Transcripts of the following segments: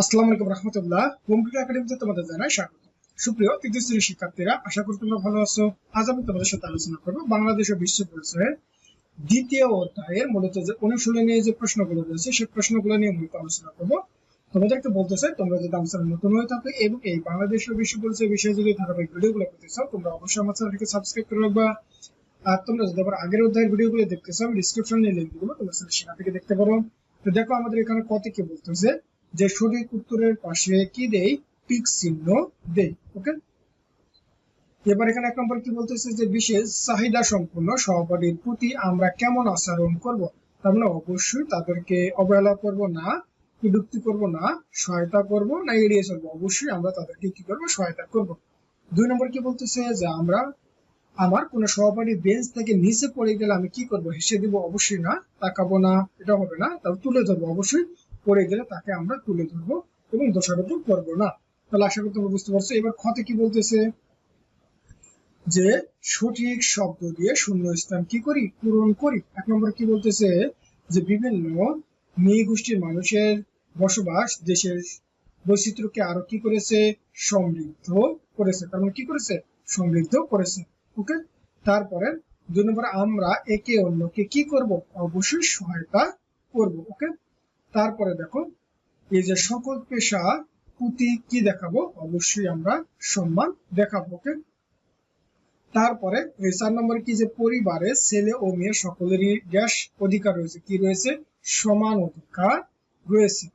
আসসালামু আলাইকুম রহমতুল্লাহ। কম্পিউটার একাডেমিতে তোমাদের জানাই স্বাগত। সুপ্রিয় তৃতীয় শ্রেণির শিক্ষার্থীরা, আশা করি তোমরা ভালো আছো। আজ আমি তোমাদের সাথে আলোচনা করব বাংলাদেশ ও বিশ্ব পরিচয়ের দ্বিতীয় অধ্যায়ের মূলত যে যে প্রশ্নগুলো রয়েছে সেই প্রশ্নগুলো নিয়ে মূলত আলোচনা করব। তোমাদেরকে বলতেছে তোমরা যদি আমার নতুন হয়ে থাকো এবং এই বাংলাদেশ ও বিশ্ব পরিচয় বিষয়ে যদি ধারাবাহিক ভিডিওগুলো করতে চাও, তোমরা অবশ্যই আমার চ্যানেলটিকে সাবস্ক্রাইব করে রাখবা। আর তোমরা যদি আবার আগের অধ্যায়ের ভিডিওগুলো দেখতে চাও ডিসক্রিপশনে দিব তোমরা সেখান থেকে দেখতে পারো। তো দেখো আমাদের এখানে কত কি বলতেছে যে সঠিক উত্তরের পাশে কি দেই? টিক চিহ্ন দেই ওকে এবার এখানে এক নম্বর কি বলতেছে যে বিশেষ চাহিদা সম্পন্ন সহপাঠীর প্রতি আমরা কেমন আচরণ করব? তার মানে অবশ্যই তাদেরকে অবহেলা করব না, বিরক্তি করব না, সহায়তা করব না এড়িয়ে চলবো। অবশ্যই আমরা তাদেরকে কি করব? সহায়তা করব। দুই নম্বর কি বলতেছে যে আমরা আমার কোন সহপাঠী বেঞ্চ থেকে নিচে পড়ে গেলে আমি কি করব? হেসে দিব? অবশ্যই না, তাকাবো না, এটা হবে না, তাও তুলে ধরবো। অবশ্যই পড়ে গেলে তাকে আমরা তুলে ধরবো এবং দোষারোপ করব না। তাহলে আশা করি তোমরা বুঝতে পারছ। এবার ক্ষতে কি বলতেছে? যে সঠিক শব্দ দিয়ে শূন্য স্থান কি করি? পূরণ করি। এক নম্বর কি বলতেছে? যে বিভিন্ন মেয়ে গোষ্ঠীর মানুষের বসবাস দেশের বৈচিত্র্যকে আরও কি করেছে? সমৃদ্ধ করেছে। তার মানে কি করেছে? সমৃদ্ধ করেছে। ওকে? তারপরে দুই নম্বর আমরা একে অন্যকে কি করব? অবশ্যই সহায়তা করব। ওকে? তারপরে দেখো, এই যে সকল পেশা প্রতি কি দেখাবো? অবশ্যই আমরা সম্মান দেখাবো ওকে তারপরে এই চার নম্বরে কি যে পরিবারে ছেলে ও মেয়ে সকলেরই গ্যাস অধিকার রয়েছে। কি রয়েছে? সমান অধিকার রয়েছে।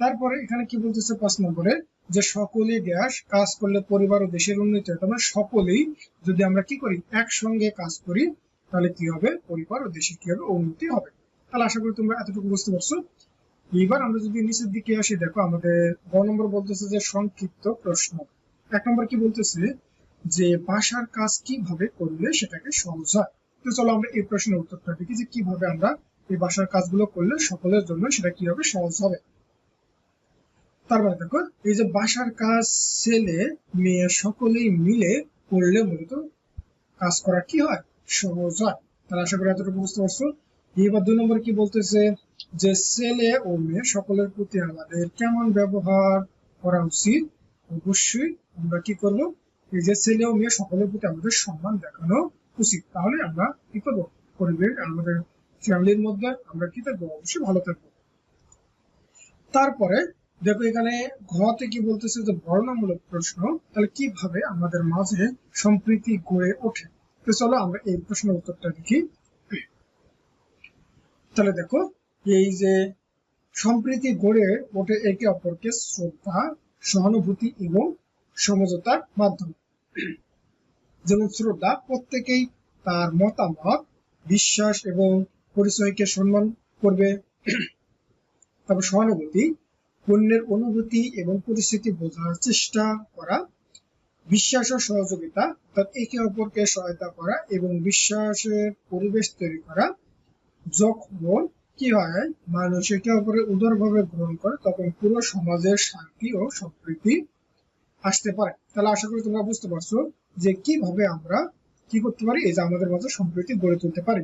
তারপরে এখানে কি বলতেছে পাঁচ নম্বরে? যে সকলে গ্যাস কাজ করলে পরিবার ও দেশের উন্নতি হয়। তার সকলেই যদি আমরা কি করি? একসঙ্গে কাজ করি, তাহলে কি হবে? পরিবার ও দেশের কি হবে? উন্নতি হবে। তাহলে আশা করি তোমরা এতটুকু বুঝতে পারছ। এবার আমরা যদি নিচের দিকে আসি, দেখো আমাদের গ নম্বর বলতেছে যে সংক্ষিপ্ত প্রশ্ন। এক নম্বর কি বলতেছে? যে বাসার কাজ কীভাবে করলে সেটাকে সহজ হয়? তো চলো আমরা এই প্রশ্নের উত্তরটা দেখি যে কীভাবে আমরা এই বাসার কাজগুলো করলে সকলের জন্য সেটা কি হবে সহজ হবে। তারপরে দেখো, এই যে বাসার কাজ ছেলে মেয়ে সকলেই মিলে করলে মূলত কাজ করা কি হয়? সহজ হয়। তাহলে আশা করি এতটুকু বুঝতে পারছ। এবার দুই নম্বর কি বলতেছে? যে ছেলে ও মেয়ে সকলের প্রতি আমাদের কেমন ব্যবহার করা উচিত, অবশ্যই আমরা কি করব? এই যে ছেলে ও মেয়ে সকলের প্রতি আমাদের সম্মান দেখানো উচিত। তাহলে আমরা কি করব? পরিবেশ, আমাদের ফ্যামিলির মধ্যে আমরা কি থাকব? অবশ্যই ভালো থাকব। তারপরে দেখো এখানে ঘতে কি বলতেছে যে বর্ণমূলক প্রশ্ন, তাহলে কীভাবে আমাদের মাঝে সম্প্রীতি গড়ে ওঠে? তো চলো আমরা এই প্রশ্নের উত্তরটা দেখি। তাহলে দেখো এই যে সম্প্রীতি গড়ে ওঠে একে অপরকে শ্রদ্ধা, সহানুভূতি এবং সমঝোতার মাধ্যমে। যেমন শ্রদ্ধা, প্রত্যেকেই তার মতামত, বিশ্বাস এবং পরিচয়কে সম্মান করবে। তারপর সহানুভূতি অন্যের অনুভূতি এবং পরিস্থিতি বোঝার চেষ্টা করা, বিশ্বাস ও সহযোগিতা, অর্থাৎ একে অপরকে সহায়তা করা এবং বিশ্বাসের পরিবেশ তৈরি করা যখন কি হয়? মানুষ একে অপরের উদারভাবে গ্রহণ করে, তখন পুরো সমাজের শান্তি ও সম্প্রীতি আসতে পারে। তাহলে আশা করি তোমরা বুঝতে পারছ যে কীভাবে আমরা কি করতে পারি? এই যে আমাদের মাঝে সম্প্রীতি গড়ে তুলতে পারি।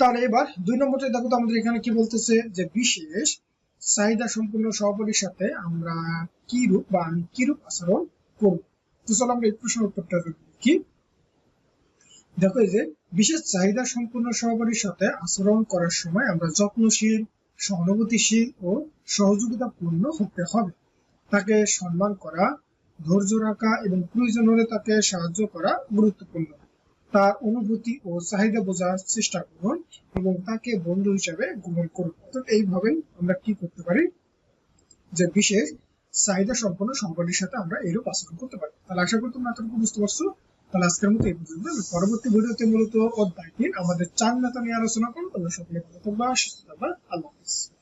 তাহলে এবার দুই নম্বরটা দেখো তো আমাদের এখানে কি বলতেছে, যে বিশেষ চাহিদা সম্পূর্ণ সহপাঠীর সাথে আমরা কি রূপ বা আমি কি রূপ আচরণ করব? তো চলো আমরা এই প্রশ্নের উত্তরটা কি দেখো যে বিশেষ চাহিদা সম্পূর্ণ সহপাঠীর সাথে আচরণ করার সময় আমরা যত্নশীল, সহানুভূতিশীল ও সহযোগিতাপূর্ণ হতে হবে। তাকে সম্মান করা, ধৈর্য রাখা এবং প্রয়োজন হলে তাকে সাহায্য করা গুরুত্বপূর্ণ। তার অনুভূতি ও চাহিদা বোঝার চেষ্টা করুন এবং তাকে বন্ধু হিসেবে গ্রহণ করুন। অর্থাৎ এইভাবে আমরা কি করতে পারি? যে বিশেষ চাহিদা সম্পন্ন সম্পর্কের সাথে আমরা এরূপ আচরণ করতে পারি। তাহলে আশা করি তোমরা এতটুকু বুঝতে পারছ। তাহলে আজকের মতো এই পর্যন্ত। পরবর্তী ভিডিওতে মূলত অধ্যায় আমাদের চার নেতা নিয়ে আলোচনা করব। তোমরা সকলে ভালো থাকবা, সুস্থ থাকবা। আল্লাহ হাফিজ।